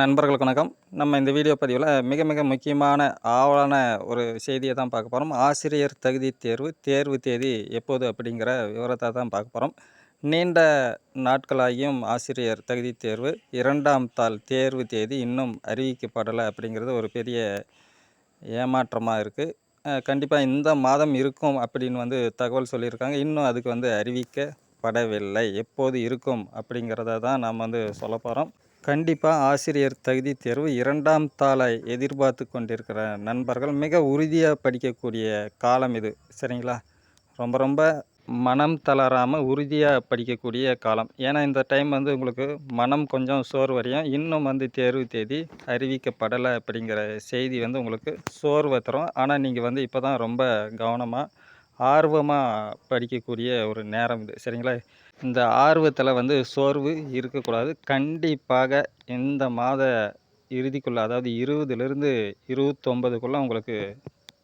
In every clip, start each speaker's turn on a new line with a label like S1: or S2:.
S1: நண்பர்களுக்கு வணக்கம். நம்ம இந்த வீடியோ பதிவில் மிக மிக முக்கியமான ஆவலான ஒரு செய்தியை தான் பார்க்க போகிறோம் ஆசிரியர் தகுதி தேர்வு தேர்வு தேதி எப்போது அப்படிங்கிற விவரத்தை தான் பார்க்க போகிறோம் நீண்ட நாட்களாகியும் ஆசிரியர் தகுதி தேர்வு இரண்டாம் தாள் தேர்வு தேதி இன்னும் அறிவிக்கப்படலை அப்படிங்கிறது ஒரு பெரிய ஏமாற்றமாக இருக்குது கண்டிப்பாக இந்த மாதம் இருக்கும் அப்படின்னு வந்து தகவல் சொல்லியிருக்காங்க. இன்னும் அதுக்கு வந்து அறிவிக்கப்படவில்லை. எப்போது இருக்கும் அப்படிங்கிறத தான் நாம் வந்து சொல்ல போகிறோம் கண்டிப்பாக ஆசிரியர் தகுதி தேர்வு இரண்டாம் தாளை எதிர்பார்த்து கொண்டிருக்கிற நண்பர்கள் மிக உறுதியாக படிக்கக்கூடிய காலம் இது. சரிங்களா? ரொம்ப ரொம்ப மனம் தளராமல் உறுதியாக படிக்கக்கூடிய காலம். ஏன்னா இந்த டைம் வந்து உங்களுக்கு மனம் கொஞ்சம் சோர்வடையும். இன்னும் வந்து தேர்வு தேதி அறிவிக்கப்படலை அப்படிங்கிற செய்தி வந்து உங்களுக்கு சோர்வை தரும். ஆனால் நீங்கள் வந்து இப்போ தான் ரொம்ப கவனமாக ஆர்வமாக படிக்கக்கூடிய ஒரு நேரம் இது. சரிங்களா? இந்த ஆர்வத்தில் வந்து சோர்வு இருக்கக்கூடாது. கண்டிப்பாக இந்த மாத இறுதிக்குள்ளே அதாவது இருபதுலேருந்து இருபத்தொம்பதுக்குள்ளே உங்களுக்கு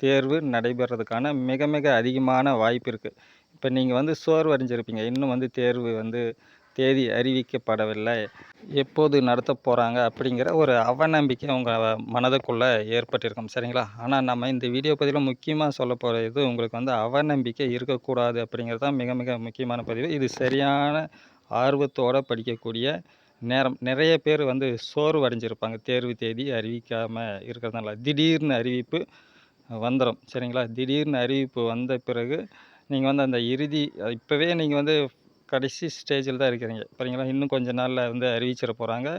S1: தேர்வு நடைபெறதுக்கான மிக மிக அதிகமான வாய்ப்பு இருக்குது இப்போ நீங்கள் வந்து சோர்வு அடைஞ்சிருப்பீங்க இன்னும் வந்து தேர்வு வந்து தேதி அறிவிக்கப்படவில்லை. எப்போது நடத்த போகிறாங்க அப்படிங்கிற ஒரு அவநம்பிக்கை உங்கள் மனதுக்குள்ளே ஏற்பட்டிருக்கும். சரிங்களா? ஆனால் நம்ம இந்த வீடியோ பதிவில் முக்கியமாக சொல்ல போகிற இது உங்களுக்கு வந்து அவநம்பிக்கை இருக்கக்கூடாது அப்படிங்கிறது தான் மிக மிக முக்கியமான பதிவு. இது சரியான ஆர்வத்தோடு படிக்கக்கூடிய நேரம். நிறைய பேர் வந்து சோர்வு அடைஞ்சிருப்பாங்க. தேர்வு தேதி அறிவிக்காமல் இருக்கிறதுனால. திடீர்னு அறிவிப்பு வந்துடும் சரிங்களா? திடீர்னு அறிவிப்பு வந்த பிறகு நீங்கள் வந்து அந்த இறுதி இப்போவே நீங்கள் வந்து கடைசி ஸ்டேஜில் தான் இருக்கிறீங்க. சரிங்களா இன்னும் கொஞ்ச நாளில் வந்து அறிவிச்சிட போகிறாங்க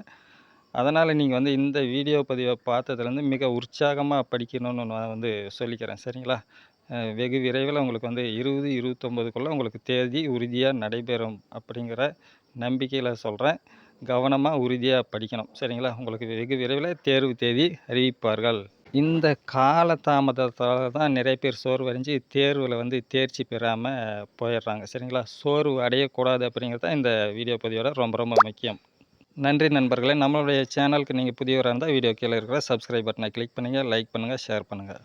S1: அதனால் நீங்கள் வந்து இந்த வீடியோ பதிவை பார்த்ததுலேருந்து மிக உற்சாகமாக படிக்கணும்னு நான் வந்து சொல்லிக்கிறேன். சரிங்களா? வெகு விரைவில் உங்களுக்கு வந்து இருபது இருபத்தொம்போதுக்குள்ளே உங்களுக்கு தேதி உறுதியாக நடைபெறும் அப்படிங்கிற நம்பிக்கையில் சொல்கிறேன் கவனமாக உறுதியாக படிக்கணும். சரிங்களா? உங்களுக்கு வெகு விரைவில் தேர்வு தேதி அறிவிப்பார்கள். இந்த கால தாமதத்தால் தான் நிறைய பேர் சோர்வடைஞ்சு தேர்வில் வந்து தேர்ச்சி பெறாமல் போயிடுறாங்க. சரிங்களா? சோர்வு அடையக்கூடாது அப்படிங்கிறது தான் இந்த வீடியோ பதிவோட ரொம்ப ரொம்ப முக்கியம். நன்றி நண்பர்களே. நம்மளுடைய சேனலுக்கு நீங்கள் புதியவராக இருந்தால் வீடியோ கீழே இருக்கிற சப்ஸ்கிரைப் பட்டனை கிளிக் பண்ணுங்கள் லைக் பண்ணுங்கள் ஷேர் பண்ணுங்கள்